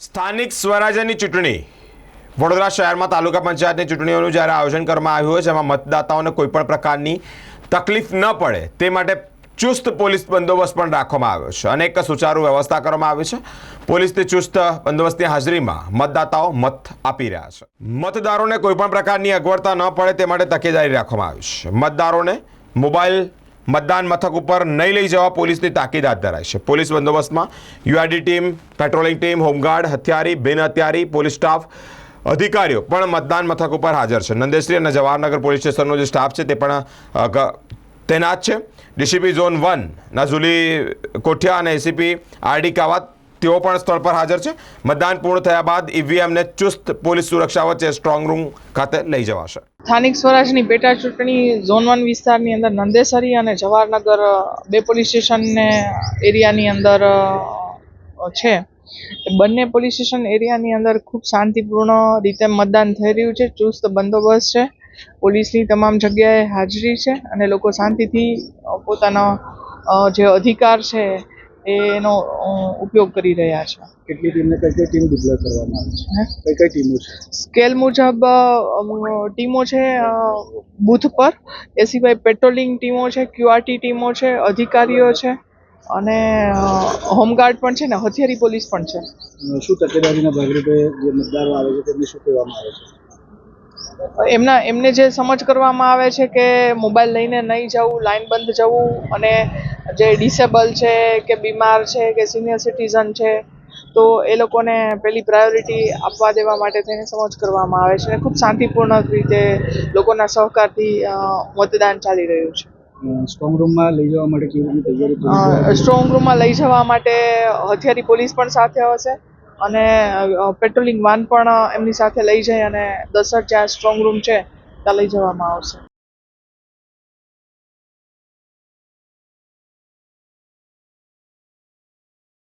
સ્થાનિક સ્વરાજ્યની ચૂંટણી. વડોદરા શહેરમાં તાલુકા પંચાયતની ચૂંટણીઓનું જ્યારે આયોજન કરવામાં આવ્યું હોય એમાં મતદાતાઓને કોઈપણ પ્રકારની તકલીફ ન પડે, તે માટે ચુસ્ત પોલીસ બંદોબસ્ત પણ રાખવામાં આવ્યો છે. અનેક સુચારુ વ્યવસ્થા કરવામાં આવી છે. પોલીસની ચુસ્ત બંદોબસ્તની હાજરીમાં મતદાતાઓ મત આપી રહ્યા છે. મતદારોને કોઈપણ પ્રકારની અગવડતા ન પડે, તે માટે તકેદારી રાખવામાં આવી છે. મતદારોને મોબાઈલ મતદાન મથક ઉપર નહીં લઈ જવા પોલીસની તાકીદ હાથ ધરાઈ છે. Police બંદોબસ્તમાં URD team, patrolling team, home guard, હથિયારી બિન હથિયારી પોલીસ સ્ટાફ, અધિકારીઓ પણ મતદાન મથક ઉપર હાજર છે. નંદેશ્રી અને જવાહરનગર પોલીસ સ્ટેશનનો જે સ્ટાફ છે તે પણ તૈનાત છે. DCP zone one, Nazuli Kothiya અને એસીપી આરડી કાવાત તેઓ પણ સ્થળ પર હાજર છે. મતદાન પૂર્ણ થયા બાદ ઈવીએમને ચુસ્ત પોલીસ સુરક્ષા વચ્ચે સ્ટ્રોંગ રૂમ ખાતે લઈ જવાશે. સ્થાનિક સ્વરાજની પેટા ચૂંટણી ઝોન વન વિસ્તારની અંદર નંદેસરી અને જવાહરનગર બે પોલીસ સ્ટેશનને એરિયાની અંદર છે. બંને પોલીસ સ્ટેશન એરિયાની અંદર ખૂબ શાંતિપૂર્ણ રીતે મતદાન થઈ રહ્યું છે. ચુસ્ત બંદોબસ્ત છે. પોલીસની તમામ જગ્યાએ હાજરી છે અને લોકો શાંતિથી પોતાનો જે અધિકાર છે એનો ઉપયોગ કરી રહ્યા છે. કેટલી ટીમને કઈ કઈ ટીમ ડિક્લેર કરવામાં આવી છે? કઈ કઈ ટીમો છે? સ્કેલ મુજબ ટીમો છે બૂથ પર. એ સિવાય પેટ્રોલિંગ ટીમો છે ક્યુઆરટી ટીમો છે અધિકારીઓ છે અને હોમગાર્ડ પણ છે ને હથિયારી પોલીસ પણ છે. શું તકેદારીના ભાગરૂપે જે મતદારો આવે છે તેમને શું કહેવામાં આવે છે? એમના એમને જે સમજ કરવામાં આવે છે કે મોબાઈલ લઈને નહીં જવું લાઈન બંધ જવું અને જે ડિસેબલ છે કે બીમાર છે કે સિનિયર સિટીઝન છે તો એ લોકોને પેલી પ્રાયોરિટી આપવા દેવા માટે થઈને સમજ કરવામાં આવે છે અને ખૂબ શાંતિપૂર્ણ રીતે લોકોના સહકારથી મતદાન ચાલી રહ્યું છે. સ્ટ્રોંગ રૂમમાં લઈ જવા માટે કેવી રીતે તૈયારી સ્ટ્રોંગ રૂમમાં લઈ જવા માટે હથિયારી પોલીસ પણ સાથે હશે અને પેટ્રોલિંગ વાન પણ એમની સાથે લઈ જઈ અને દસ જ્યાં સ્ટ્રોંગ રૂમ છે ત્યાં લઈ જવામાં આવશે.